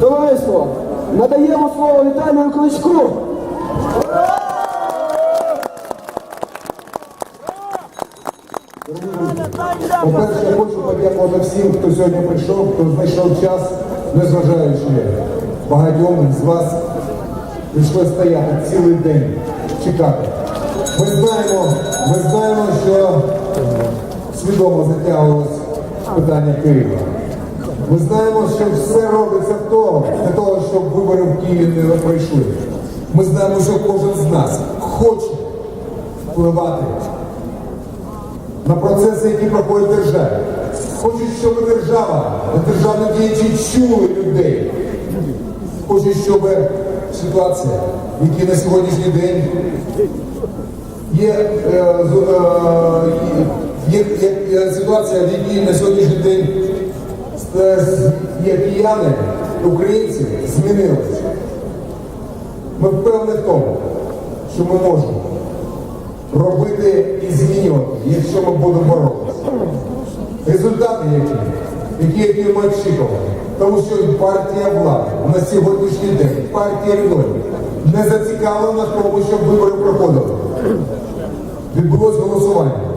Товариство, надаємо слово Віталію Кличку. По-перше, я хочу подякувати всім, хто сьогодні прийшов, хто знайшов час, незважаючи багатьом з вас прийшли стояти цілий день, чекати. Ми знаємо, ми знаємо, що свідомо затягувалось питання Києва. Ми знаємо, що все робиться в того, для того, щоб вибори в Києві не пройшли. Ми знаємо, що кожен з нас хоче впливати на процеси, які проходять в державі. Хочуть, щоб держава, державні діячі чули людей. Хочуть, щоб ситуація, в якій на сьогоднішній день є, е, е, є, є, є ситуація, в якій на сьогоднішній день є кияни, українці, змінилася. Ми впевнені в тому, що ми можемо робити і змінювати, якщо ми будемо боротися. Результати які? Які, ми очікували. Тому що партія влади на сьогоднішній день, партія регіонів не зацікавлена в тому, щоб вибори проходили. Відбулось голосування.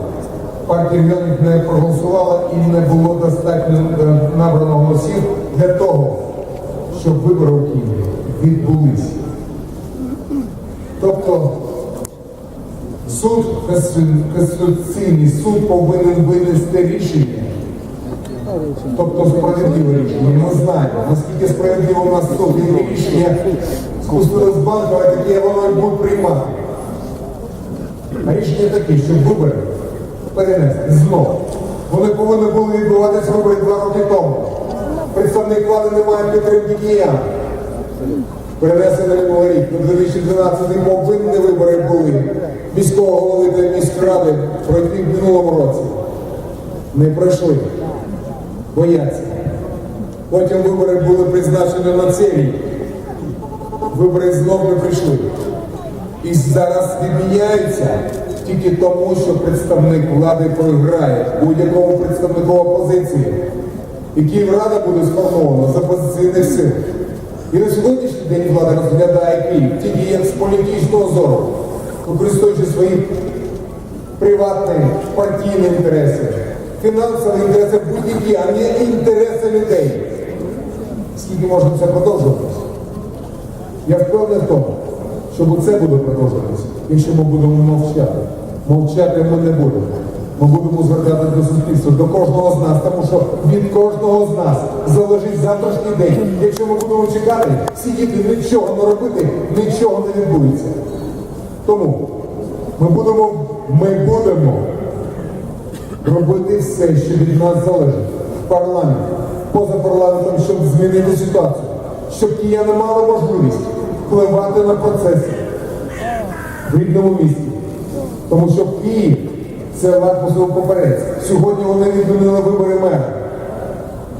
Партія регіонів не проголосувала і не було достатньо е, набрано голосів для того, щоб вибори у Києві відбулися. Тобто Суд, Конституційний суд повинен винести рішення, тобто справедливе рішення. Ми знаємо, наскільки справедливо у нас суд і рішення спустили з банку, а таке воно буде приймати. А рішення таке, щоб вибори перенести знову. Вони повинні були відбуватися вибори два роки тому. Представник влади не має підтримки киян. Перенесено минулий рік, на 2012 повинні вибори були міського голови та міськради пройти в минулому році. Не пройшли. Бояться. Потім вибори були призначені на цей. Вибори знов не прийшли. І зараз відміняються тільки тому, що представник влади програє будь-якому представнику опозиції. І Київрада буде сформована з опозиційних сил. І на сьогоднішній день влада розглядає Київ тільки як з політичного зору, використовуючи свої приватні партійні інтереси, фінансові інтереси будь-які, а не інтереси людей. Скільки можна це продовжуватися? Я впевнений в тому, що це буде продовжуватися, якщо ми будемо мовчати. Мовчати ми не будемо. Ми будемо звертатися до суспільства, до кожного з нас, тому що від кожного з нас залежить завтрашній день. Якщо ми будемо чекати, сидіти, нічого не робити, нічого не відбудеться. Тому ми будемо, ми будемо робити все, що від нас залежить в парламенті, поза парламентом, щоб змінити ситуацію, щоб кияни мали можливість впливати на процеси в рідному місті. Тому що Київ це лакмусовий поперець. Сьогодні вони відмінили вибори мера.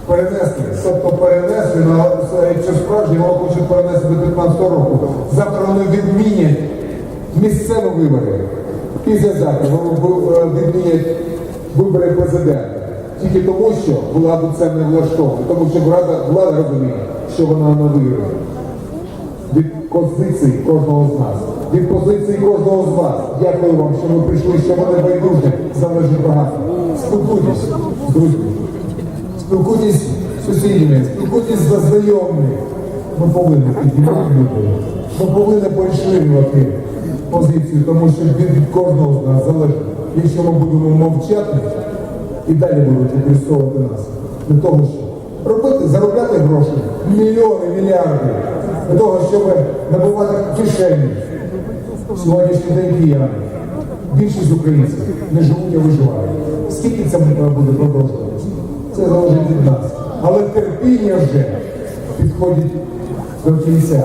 Перенесли, тобто перенесли, на якщо справді вони хочуть перенести до 15 року. Завтра вони відмінять місцеві вибори. Післязавтра вони е, відмінять вибори президента. Тільки тому, що владу це не влаштовує, тому що влада, влада розуміє, що вона не виграє позиції кожного з нас, від позиції кожного з вас. Дякую вам, що ви прийшли, що мене байдуже залежить багато. Спілкуйтесь, друзі. Спілкуйтесь з сусідями, спілкуйтесь з знайомими. Ми повинні піднімати людей. Ми повинні поріширювати позицію, тому що від кожного з нас залежить. Якщо ми будемо мовчати, і далі будуть використовувати нас для того, щоб робити, заробляти гроші, мільйони, мільярди, для того, щоб набувати кишені. Сьогоднішній день кияни, більшість українців не живуть, а виживають. Скільки це буде продовжуватися? Це залежить від нас. Але терпіння вже підходить до кінця.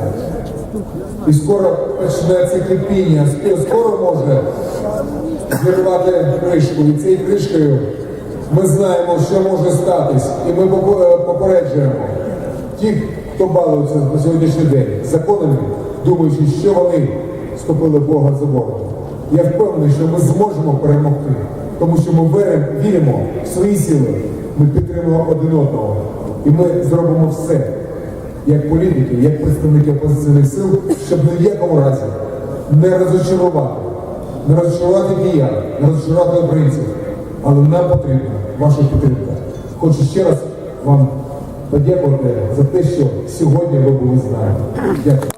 І скоро почнеться кипіння, і скоро може зірвати кришку. І цією кришкою ми знаємо, що може статись. І ми попереджуємо тих, хто балується на сьогоднішній день законами, думаючи, що вони ступили Бога за Бога. Я впевнений, що ми зможемо перемогти, тому що ми віримо, в свої сили, ми підтримуємо один одного. І ми зробимо все, як політики, як представники опозиційних сил, щоб ні в якому разі не розчарувати, не розчарувати киян, не розчарувати українців. Але нам потрібна ваша підтримка. Хочу ще раз вам подякувати за те, що сьогодні ви були з нами. Дякую.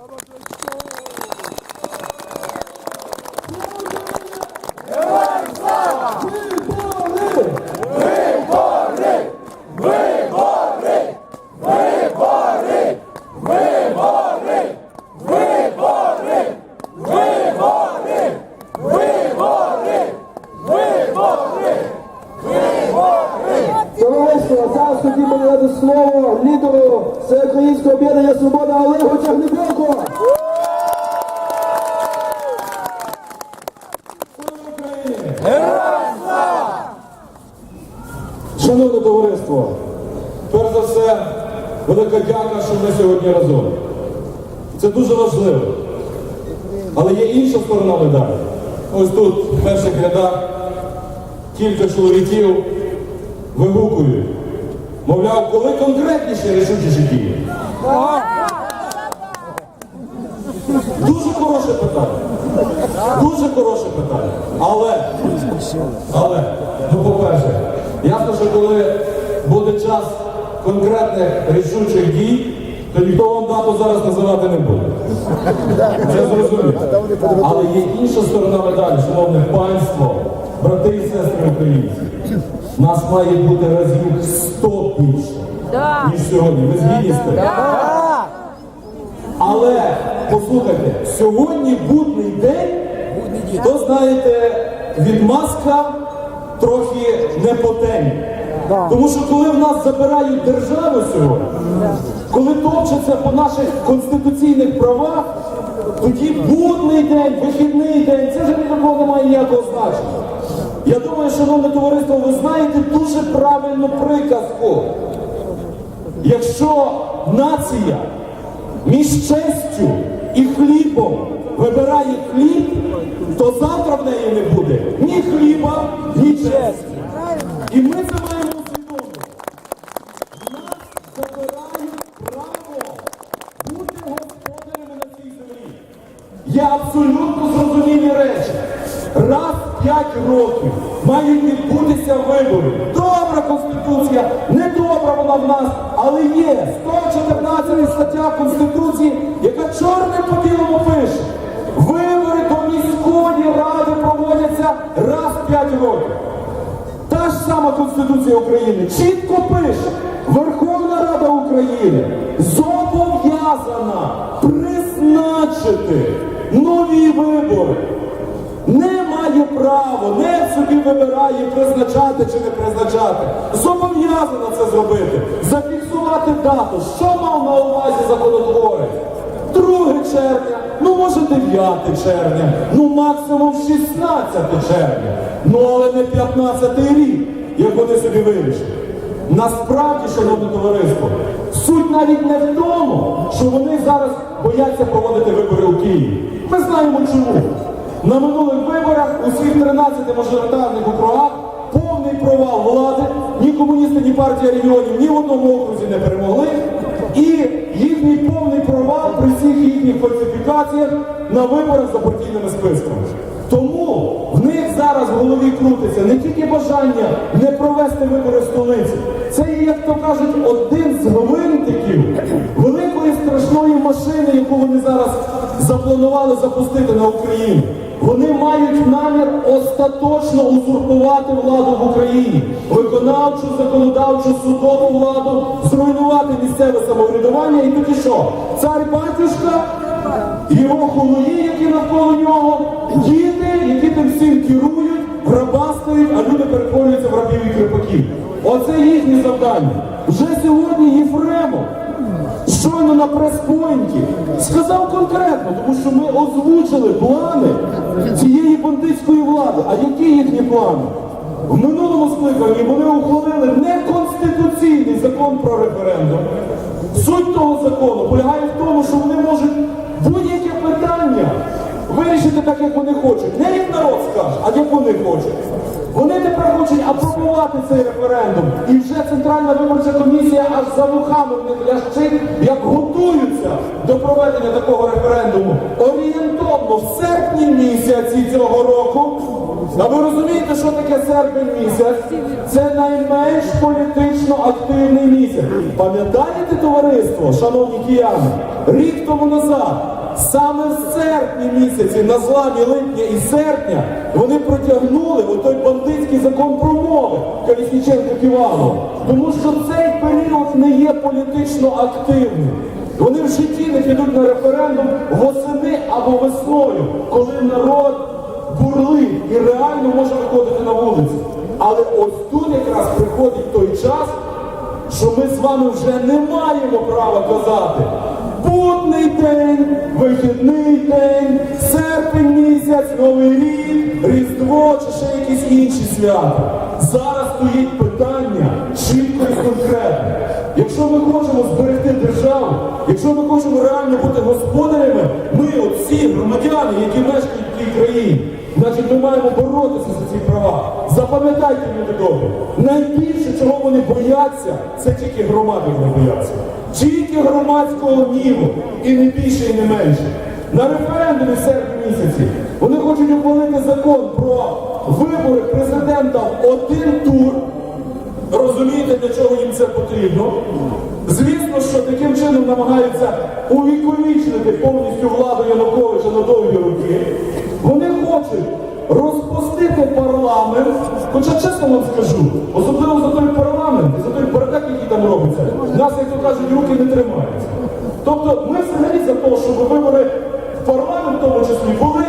Товариство, зараз хотів би надати слово лідеру Всеукраїнського об'єднання Свобода Олегу Чернебілку. Шановне товариство, перш за все, велика дяка, що ми сьогодні разом. Це дуже важливо. Але є інша медалі. Ось тут, в перших рядах, кілька чоловіків вигукують. Мовляв, коли конкретніше рішучіші дії? Дуже хороше питання. Дуже хороше питання. Але, але, ну по-перше, ясно, що коли буде час конкретних рішучих дій, то ніхто вам дату зараз називати не буде. Це зрозуміло. Але є інша сторона медалі, шановне панство, брати і сестри українці. Нас має бути разів 100 більше, ніж сьогодні. Ви згідні з тим? Але послухайте, сьогодні будний день, то знаєте, відмазка трохи не по Тому що коли в нас забирають державу сьогодні, коли топчаться по наших конституційних правах, тоді будний день, вихідний день, це вже ні для кого не має ніякого значення. Я думаю, шановне товариство, ви знаєте дуже правильну приказку. Якщо нація між честю і хлібом вибирає хліб, то завтра в неї не буде ні хліба, ні честі. І ми це маємо усвідомити. Нас забирають право бути господарями на цій землі. Є абсолютно зрозумілі речі. Раз в п'ять років мають відбутися вибори. Добра Конституція, не добра вона в нас, але є 114 стаття Конституції, яка чорним по білому пише. Вибори до міської ради проводяться раз в п'ять років. Та ж сама Конституція України чітко пише, Верховна Рада України зобов'язана призначити нові вибори. Не має право, не собі вибирає призначати чи не призначати. Зобов'язана це зробити, зафіксувати дату. Що мав на увазі законотворець? 2 червня, ну може 9 червня, ну максимум 16 червня. Ну але не 15 рік, як вони собі вирішили. Насправді, шановне товариство, навіть не в тому, що вони зараз бояться проводити вибори у Києві. Ми знаємо чому. На минулих виборах у всіх 13 мажоритарних округах повний провал влади, ні комуністи, ні партія регіонів ні в одному окрузі не перемогли. І їхній повний провал при всіх їхніх фальсифікаціях на виборах за партійними списками. Тому в них зараз в голові крутиться не тільки бажання не провести вибори столиці. Це є, як то кажуть, один з гвинтиків великої страшної машини, яку вони зараз запланували запустити на Україну. Вони мають намір остаточно узурпувати владу в Україні, виконавчу, законодавчу, судову владу, зруйнувати місцеве самоврядування і тоді що? Цар батюшка, його хулуї, які навколо нього, які тим всім керують, грабастають, а люди перетворюються в рабів і кріпаків. Оце їхнє завдання. Вже сьогодні Єфремов щойно на прес-пойнті сказав конкретно, тому що ми озвучили плани цієї бандитської влади. А які їхні плани? В минулому скликанні вони ухвалили неконституційний закон про референдум. Суть того закону полягає в тому, що вони можуть питання вирішити так, як вони хочуть. Не як народ скаже, а як вони хочуть. Вони тепер хочуть апробувати цей референдум. І вже Центральна виборча комісія аж за вухами в них лящить, як готуються до проведення такого референдуму. Орієнтовно в серпні місяці цього року. А ви розумієте, що таке серпень місяць? Це найменш політично активний місяць. Пам'ятаєте, товариство, шановні кияни, рік тому назад, саме в серпні місяці, на зламі липня і серпня, вони протягнули отой бандитський закон про мови Колісніченко Ківалов. Тому що цей період не є політично активним. Вони в житті не підуть на референдум восени або весною, коли народ бурлить і реально може виходити на вулицю. Але ось тут якраз приходить той час, що ми з вами вже не маємо права казати. Будний день, вихідний день, серпень місяць, новий рік, Різдво чи ще якісь інші свята. Зараз стоїть питання чітко і конкретно. Якщо ми хочемо зберегти державу, якщо ми хочемо реально бути господарями, ми, от всі громадяни, які мешкають в цій країні, значить ми маємо боротися за ці права. Запам'ятайте, люди добрі, найбільше, чого вони бояться, це тільки громади вони бояться. Тільки громадського гніву, і не більше, і не менше. На референдумі в серпні місяці вони хочуть ухвалити закон про вибори президента в один тур. Розумієте, для чого їм це потрібно? Звісно, що таким чином намагаються увіковічнити повністю владу Януковича на довгі роки. Вони хочуть розпустити парламент, хоча чесно вам скажу, особливо за той парламент і за той бардак, який там робиться, нас, як то кажуть, руки не тримаються. Тобто ми взагалі за те, щоб вибори в парламент в тому числі були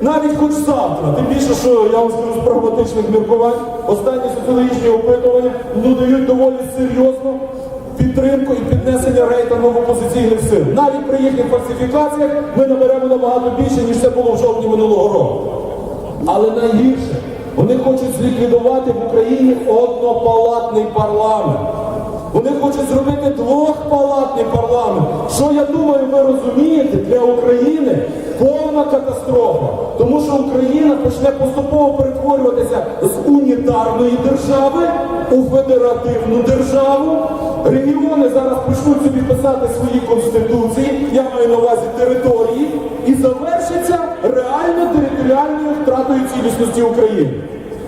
навіть хоч завтра. Тим більше, що я вам скажу з прагматичних міркувань, останні соціологічні опитування ну, дають доволі серйозну підтримку і піднесення рейтингу опозиційних сил. Навіть при їхніх фальсифікаціях ми наберемо набагато більше, ніж це було в жовтні минулого року. Але найгірше, вони хочуть зліквідувати в Україні однопалатний парламент. Вони хочуть зробити двохпалатний парламент. Що я думаю, ви розумієте, для України повна катастрофа. Тому що Україна почне поступово перетворюватися з унітарної держави у федеративну державу. Регіони зараз почнуть собі писати свої конституції, я маю на увазі території, і завершиться реально територіальною втратою цілісності України.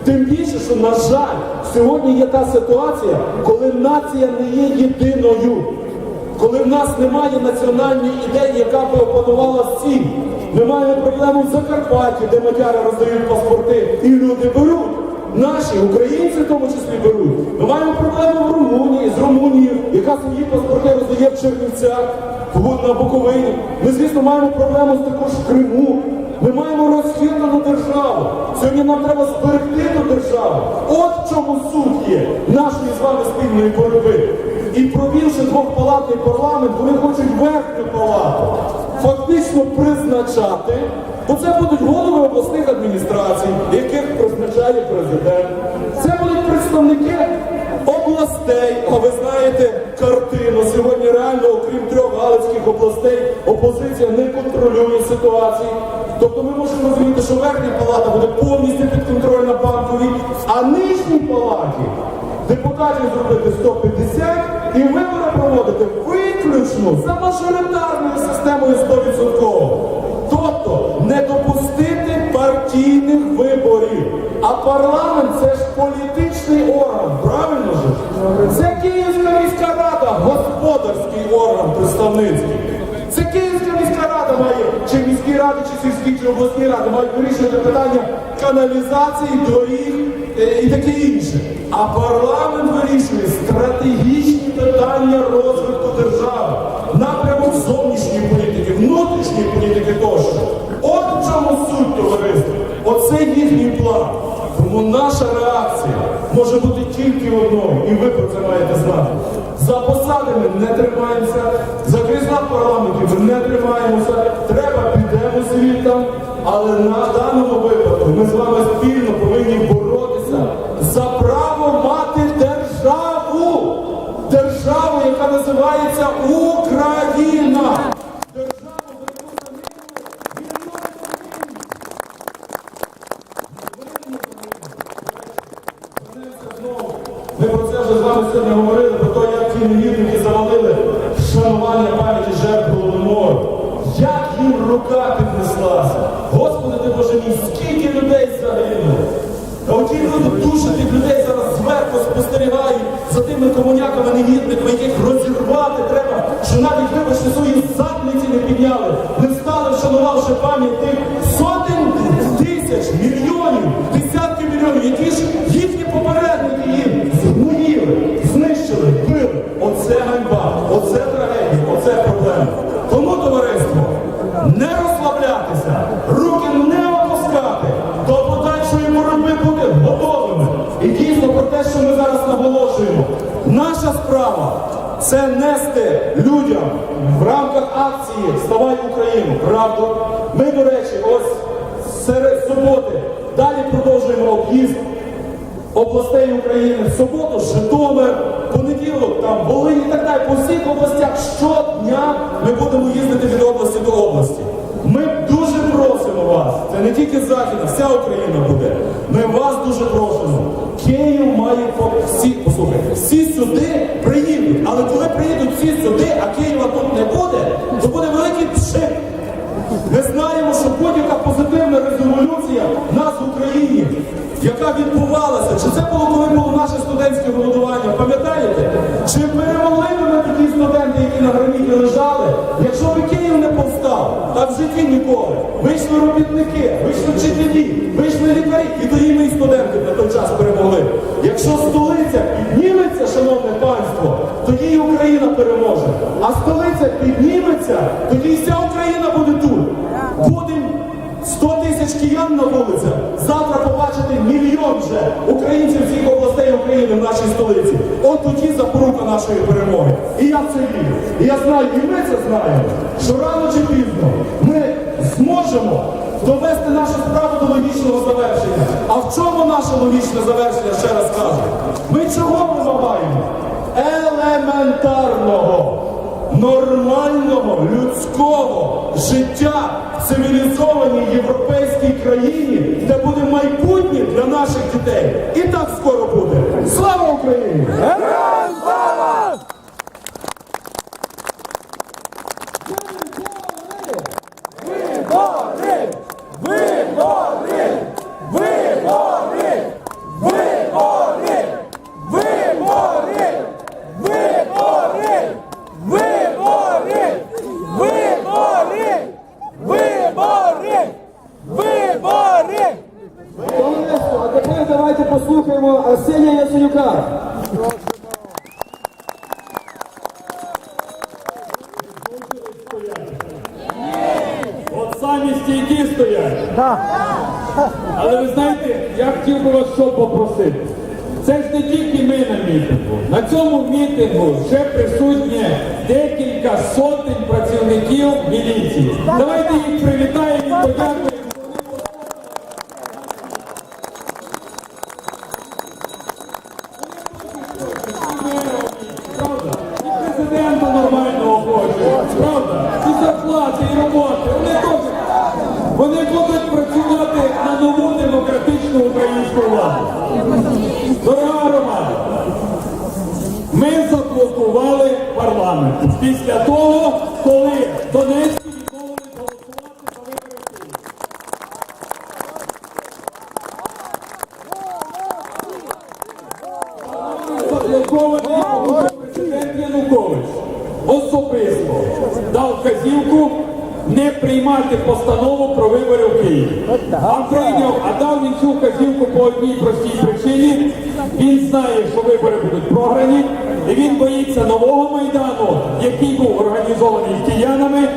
Тим більше, що, на жаль, сьогодні є та ситуація, коли нація не є єдиною, коли в нас немає національної ідеї, яка би опанувала всім. Ми маємо проблему в Закарпатті, де матяри роздають паспорти і люди беруть. Наші українці в тому числі беруть. Ми маємо проблему в Румунії з Румунією, яка свої паспорти роздає в Чернівцях, на Буковині. Ми, звісно, маємо проблему також в Криму. Ми маємо розхитану державу. Сьогодні нам треба зберегти ту державу. От в чому суть є нашої з вами спільної боротьби. І провівши двохпалатний парламент, вони хочуть верхню палату фактично призначати, бо це будуть голови обласних адміністрацій, яких призначає президент. Це будуть представники областей. А ви знаєте картину. Сьогодні реально, окрім трьох галицьких областей, опозиція не контролює ситуацію. Тобто ми можемо розуміти, що верхня палата буде повністю підконтрольна банковій, а нижній палаті депутатів зробити 150 і вибори проводити виключно за мажоритарною системою 100%. Тобто не допустити партійних виборів. А парламент це ж політичний орган, правильно ж? Це Київська міська рада, господарський орган представницький. Це Київська міська рада має, чи міські ради, чи сільські, чи обласні ради мають вирішувати питання каналізації, доріг е, і таке інше. А парламент вирішує стратегічні питання розвитку політики тощо. От в чому суть товариства. Оце їхній план. Тому наша реакція може бути тільки одною, і ви про це маєте знати. За посади ми не тримаємося, за крісла в парламенті ми не тримаємося. Треба підемо звідтам, але на даному випадку ми з вами спільно повинні боротися за право мати державу. Державу, яка називається Україна. Державу, за яку самі вільно повинні. Ми про це вже з вами сьогодні говорили, про те, як ті негідники завалили вшанування пам'яті жертв Голодомору. Як їм рука піднеслася? Господи ти Боже мій, скільки людей загинуло? А оті люди душать тих людей зараз зверху спостерігають за тими комуняками негідниками, яких розірвати треба, що навіть вибачте свої задниці не підняли, не стали, вшанувавши пам'ять тих сотень тисяч, мільйонів, десятки мільйонів, які ж їхні попередники наголошуємо. Наша справа це нести людям в рамках акції Вставай Україну. Правду. Ми, до речі, ось серед суботи далі продовжуємо об'їзд областей України в суботу, Житомир, понеділок, там Волинь і так далі. По всіх областях щодня ми будемо їздити від області до області. Ми дуже просимо вас, це не тільки Західна, вся Україна буде. Ми вас дуже просимо. Київ має всі, послухайте, всі сюди приїдуть. Але коли приїдуть всі сюди, а Києва тут не буде, то буде великий пшик. Ми знаємо, що будь-яка позитивна резолюція в нас в Україні, яка відбувалася, чи це було коли було наше студентське голодування, пам'ятаєте? Чи перемогли ми такі студенти, які на граніті лежали, якщо б Київ не повстав, та в житті ніколи. Вийшли робітники, вийшли вчителі, вийшли лікарі, і тоді і студенти на той час перемогли. Якщо столиця підніметься, шановне панство, тоді і Україна переможе. А столиця підніметься, тоді і вся Україна буде тут. Будемо 100 тисяч киян на вулицях. Завтра побачити мільйон вже українців всіх областей України в нашій столиці. От тоді запорука нашої перемоги. І я в це вірю. І я знаю, і ми це знаємо, що рано чи пізно ми зможемо довести нашу справу до логічного завершення. А в чому наше логічне завершення, ще раз кажу? Ми чого вимагаємо? Елементарного нормального людського життя в цивілізованій європейській країні, де буде майбутнє для наших дітей. І так скоро буде. Слава Україні! Товариство, а тепер давайте послухаємо Арсенія Яценюка. От самі стійкі стоять. Але ви знаєте, я хотів би вас що попросити. Це ж не тільки ми на мітингу. На цьому мітингу вже присутнє декілька сотень працівників міліції. Давайте їх привітаємо і подякуємо. Правда? І президента нормального хочуть. Правда? І зарплати, і роботи. Вони теж. Вони будуть працювати на нову демократичну українську владу. Дорога громада, ми заблокували парламент після того, коли Донецькі відмовились голосувати за вибори в Києві. заблокований, тому що президент Янукович особисто дав вказівку не приймати постанову про вибори в Києві. А прийняв, а дав він цю вказівку по одній простій причині. Він знає, що вибори будуть програні, і він боїться нового майдану, який був організований киянами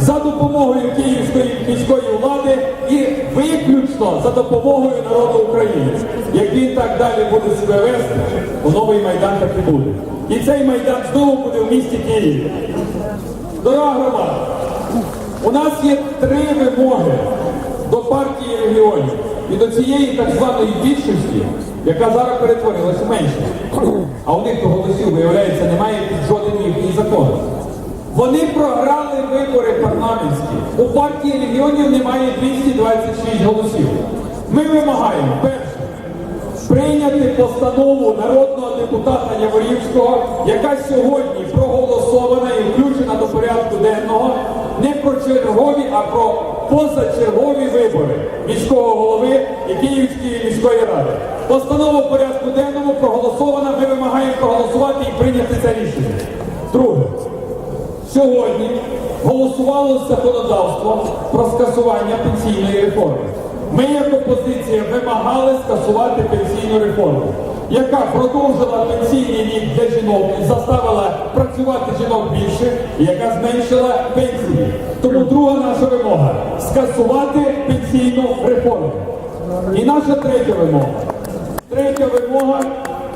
за допомогою київської міської влади і виключно за допомогою народу України. Як він так далі буде себе вести, то новий майдан так і буде. І цей майдан знову буде в місті Києві. Дорога громада, у нас є три вимоги до партії регіонів і до цієї так званої більшості, яка зараз перетворилася менше. А у них голосів, виявляється, немає під жоден їхній закон. Вони програли вибори парламентські. У партії регіонів немає 226 голосів. Ми вимагаємо, перше, прийняти постанову народного депутата Яворівського, яка сьогодні проголосована і включена до порядку денного не про чергові, а про позачергові вибори міського голови і Київської міської ради. Постанова в порядку денному проголосована. Ми вимагаємо проголосувати і прийняти це рішення. Друге. Сьогодні голосувало законодавство про скасування пенсійної реформи. Ми, як опозиція, вимагали скасувати пенсійну реформу, яка продовжила пенсійний вік для жінок і заставила працювати жінок більше, яка зменшила пенсії. Тому друга наша вимога скасувати пенсійну реформу. І наша третя вимога. Третя вимога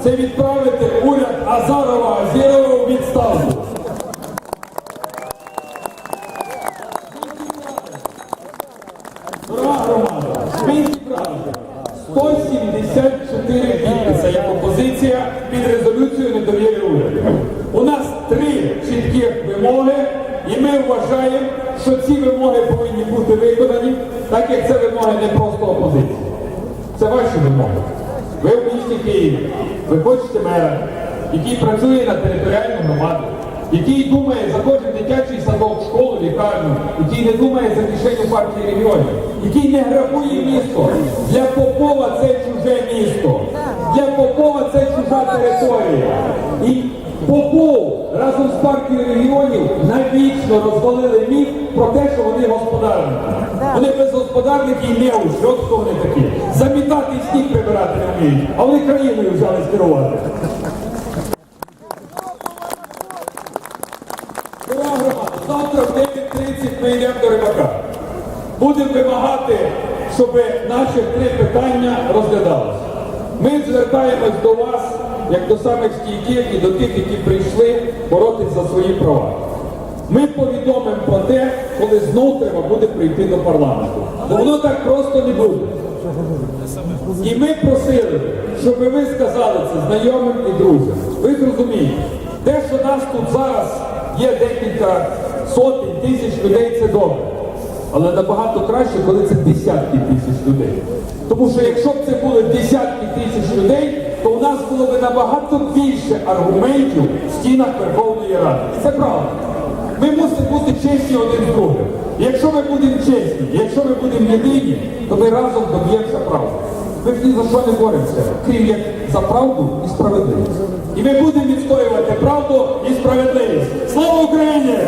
це відправити уряд Азарова Азірова у відставку. Дорога громада, ми зібрали 174 підписи як опозиція під резолюцією недовіри уряду. У нас три чіткі вимоги, і ми вважаємо, що ці вимоги повинні бути виконані, так як це вимоги не просто опозиції. Це ваші вимоги. Ви в місті Києві, ви хочете мера, який працює на територіальну громаду, який думає за кожен дитячий садок, школу, лікарню, який не думає за кишеню партії регіонів, який не грабує місто. Для Попова це чуже місто. Для Попова це чужа територія. І Попов разом з партією регіонів навічно розвалили міф про те, що вони господарники. Вони безгосподарники і неучі, от хто вони такі. Замітати і сніг прибирати не вміють, а вони країною взялись керувати. Завтра в 9.30 ми йдемо до рибака. Будемо вимагати, щоб наші три питання розглядалися. Ми звертаємось до вас, як до самих стійких і до тих, які прийшли боротись за свої права. Ми повідомимо про те, коли знов треба буде прийти до парламенту. Бо воно так просто не буде. І ми просили, щоб ви сказали це знайомим і друзям. Ви зрозумієте, те, що нас тут зараз є декілька сотень тисяч людей, це добре. Але набагато краще, коли це десятки тисяч людей. Тому що якщо б це були десятки тисяч людей, то у нас було б набагато більше аргументів в стінах Верховної Ради. І це правда. Ми мусимо бути чесні один з другим. Якщо ми будемо чесні, якщо ми будемо єдині, то ми разом доб'ємося правди. Ми ж ні за що не боремося, крім як за правду і справедливість. І ми будемо відстоювати правду і справедливість. Слава Україні!